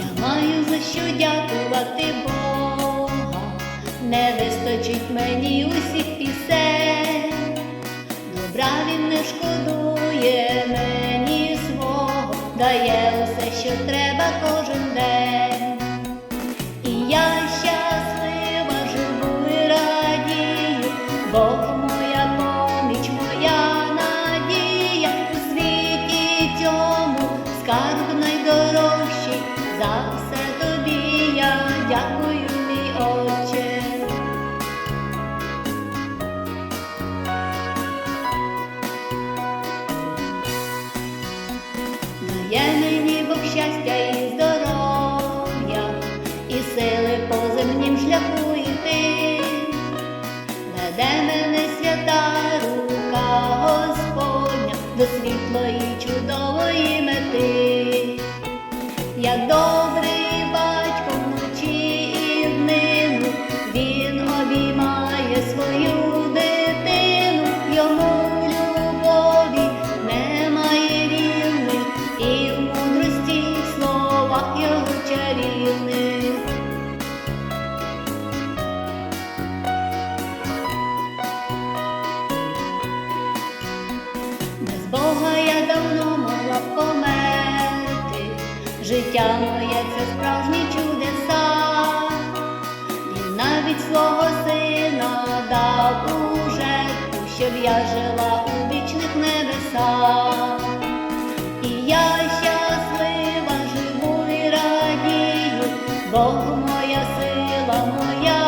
знаю за що дякувати Бога, не вистачить мені усіх пісень, добра він не шкодує мені свого, дає усе, що треба кожен день. І я щаслива живу і радію, Бог моя поміч, моя надія. У світі цьому скарб найдорожчий, за все тобі я дякую, мій Отче. Дає мені Бог щастя і здоров'я, і сили по земнім шляху йти, веде мене свята рука Господня до світлої чудової мети, як добрий батько вночі і днину, він обіймає свою дитину, йому любові немає рівних, і в мудрості словах його чарівних. Без Бога я давно Життя моє це справжні чудеса, він навіть свого сина дав у щоб я жила у вічних небесах. І я щаслива живу і радію, Бог моя сила моя.